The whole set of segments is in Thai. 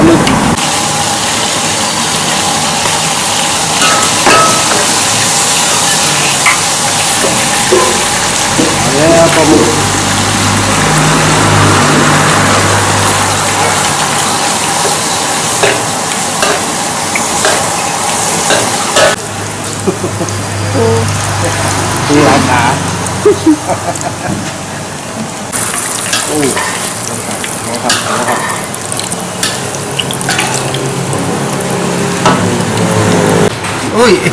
あれは宝分。そうなんだ。おう。なんか、分、 อ้นะ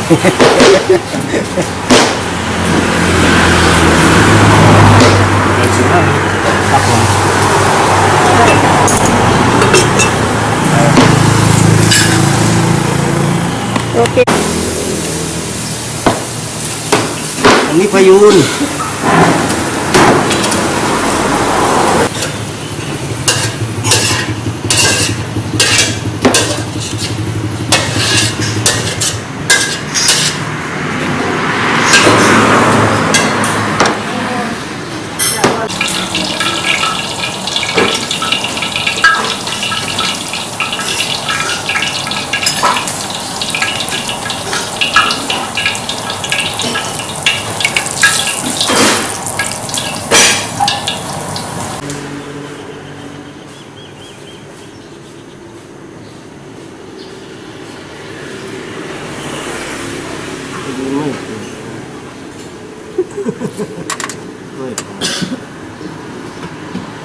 ครับนะครับโอ้ยครับผมโอเคอันนี้พายุน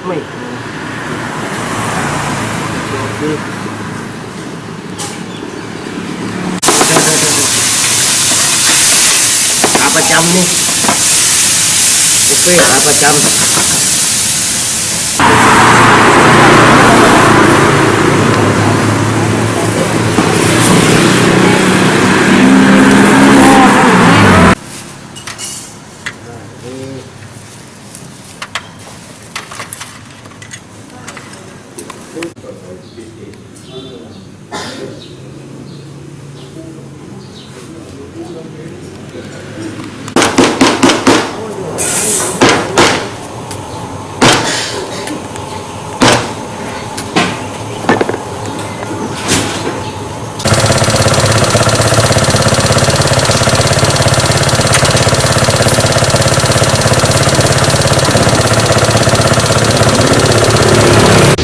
ไม่ถึงโอเคขาประจำนี่บุฟเฟ่ขาประจำ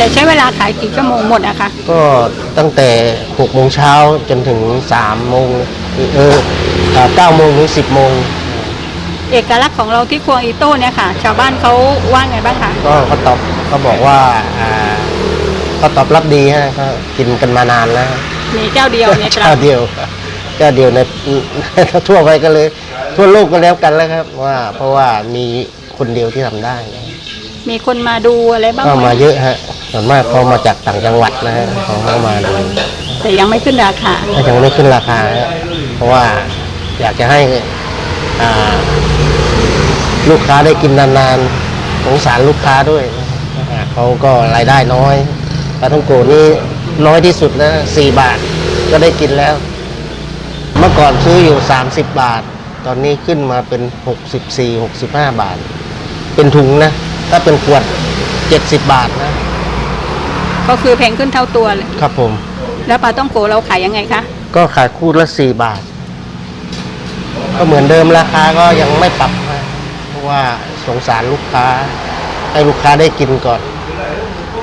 แต่ใช้เวลาขายกี่ชั่วโมงหมดอะคะก็ตั้งแต่6โมงเช้าจนถึง3โมงเออ9โมงถึง10โมงเอกลักษณ์ของเราที่ครัวอีโต้เนี่ยค่ะ ชาวบ้านเขาว่าไงบ้างคะก็เขาตอบเขาบอกว่าอ่าเขาตอบรับดีฮะเขากินกันมานานแล้วมีเจ้าเดียวเนี่ยครัเจ้าบเดียวเจ้าเดียวในทั่วไปก็เลย ทั่วโลกก็แล้วกันแล้วครับ ว่าเพราะว่ามีคนเดียวที่ทำได้ มีคนมาดูอะไรบ้างก็ไหมมาเยอะฮะส่วนมากเขามาจากต่างจังหวัดนะฮะเขาเข้ามาดูแต่ยังไม่ขึ้นราคาถ้ายังไม่ขึ้นราคาฮะเพราะว่าอยากจะให้อ่าลูกค้าได้กินนานๆสงสารลูกค้าด้วยนะฮะเขาก็รายได้น้อยปลาท่องโกนี่น้อยที่สุดนะสี่บาทก็ได้กินแล้ว เมื่อก่อนซื้ออยู่ 30 บาท ตอนนี้ขึ้นมาเป็น 64 65 บาท เป็นถุงนะ ถ้าเป็นขวด 70 บาทนะ ก็คือแพงขึ้นเท่าตัวเลยครับผม แล้วปลาต้องโกเราขายยังไงคะก็ขายคู่ละ 4 บาท ก็เหมือนเดิมราคาก็ยังไม่ปรับนะเพราะว่าสงสารลูกค้า ให้ลูกค้าได้กินก่อน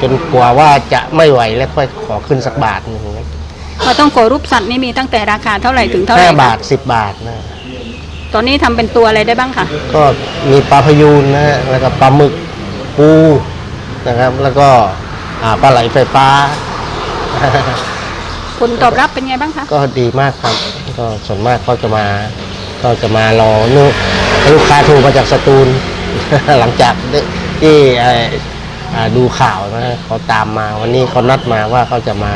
จนกว่าว่าจะไม่ไหวแล้วค่อยขอขึ้นสักบาทหนึงปลาต้องโกรูปสัตว์นี่มีตั้งแต่ราคาเท่าไหร่ถึงเท่าไหร่ห้าคะบาทสิบบาทนะ ตอนนี้ทำเป็นตัวอะไรได้บ้างคะ ก็มีปลาพยูนนะฮะแล้วก็ปลาหมึก ปูนะครับ แล้วก็อ่าปลาไหลไฟฟ้า ผลตอบรับเป็นไงบ้างคะ ก็ดีมากครับ ก็ส่วนมากเขาจะมา ก็จะมารอนึกลูกค้าโทรมาจากสตูล หลังจากได้ที่เอ่ออ่าดูข่าวนะเขาตามมาวันนี้เขานัดมาว่าเขาจะมา